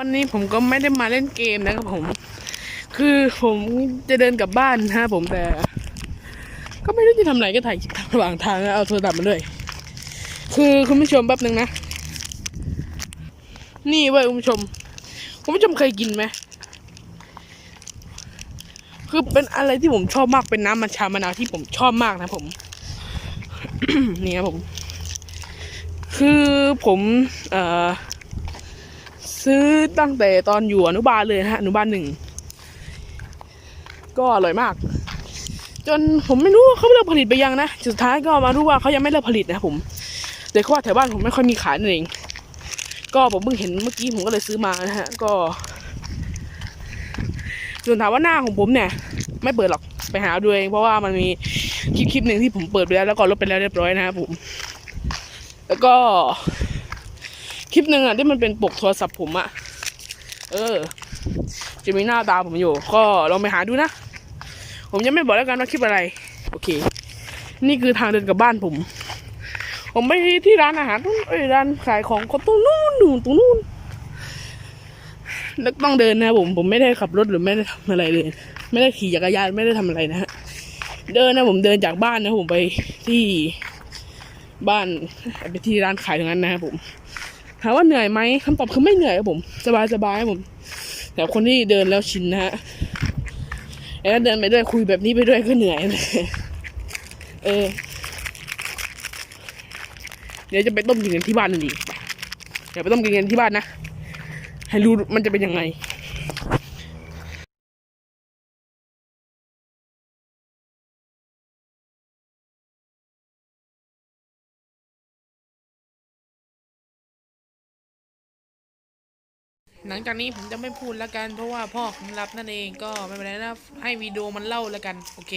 วันนี้ผมก็ไม่ได้มาเล่นเกมนะครับผม คือผมจะเดินกลับบ้านนะ ผมแต่ ก็ไม่รู้จะทำอะไรก็ถ่ายคลิประหว่างทางแล้วเอาโทรศัพท์มาด้วย คือคุณผู้ชมแป๊บหนึ่งนะ นี่เว้ยคุณผู้ชม คุณผู้ชมเคยกินไหมคือเป็นอะไรที่ผมชอบมากเป็นน้ำมัทฉามะนาวที่ผมชอบมากนะผม นี่ครับผม คือผม เอ่อ ซื้อตั้งแต่ตอนอยู่อนุบาลเลยนะฮะอนุบาลหนึ่งก็อร่อยมาก จนผมไม่รู้ว่าเขาเลิกผลิตไปยังนะสุดท้ายก็มารู้ว่าเขายังไม่เลิกผลิตนะผมแต่เขาว่าแถวบ้านผมไม่ค่อยมีขายนั่นเอง ก็ผมเพิ่งเห็นเมื่อกี้ผมก็เลยซื้อมานะฮะ ก็ ส่วนถามว่าหน้าของผมเนี่ย ไม่เปิดหรอกไปหาดูเองเพราะว่ามันมีคลิปคลิปหนึ่งที่ผมเปิดไปแล้วแล้วก็ลบไปแล้วเรียบร้อยนะครับผม แล้วก็ คลิปหนึ่งอะที่มันเป็นปกโทรศัพท์ผมอะ เออ จะมีหน้าตาผมอยู่ ก็ลองไปหาดูนะ ผมยังไม่บอกแล้วกันว่าคลิปอะไร โอเค นี่คือทางเดินกลับบ้านผม ผมไปที่ร้านอาหารตรงเอ้ยร้านขายของคนตรงนู้นนู่นตรงนู้นแล้วต้องเดินนะผม ผมไม่ได้ขับรถหรือไม่ได้ทำอะไรเลย ไม่ได้ขี่จักรยานไม่ได้ทำอะไรนะฮะ เดินนะผมเดินจากบ้านนะผมไปที่บ้านไปที่ร้านขายตรงนั้นนะครับผม ถามว่าเหนื่อยไหมคำตอบคือไม่เหนื่อยครับผม สบายสบายครับผม แต่คนที่เดินแล้วชินนะฮะแล้วเดินไปด้วยคุยแบบนี้ไปด้วยก็เหนื่อยเลยเออ เดี๋ยวจะไปต้มกินกันที่บ้านนั่นเองเดี๋ยวไปต้มกินกันที่บ้านนะ ให้รู้มันจะเป็นยังไง หลังจากนี้ผมจะไม่พูดแล้วกัน เพราะว่าพ่อผมรับนั่นเองก็ไม่เป็นไรนะให้วีดีโอมันเล่าแล้วกัน โอเค